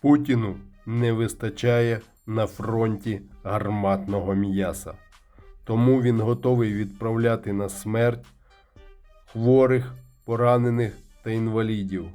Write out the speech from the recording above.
Путіну не вистачає на фронті гарматного м'яса. Тому він готовий відправляти на смерть хворих, поранених та інвалідів.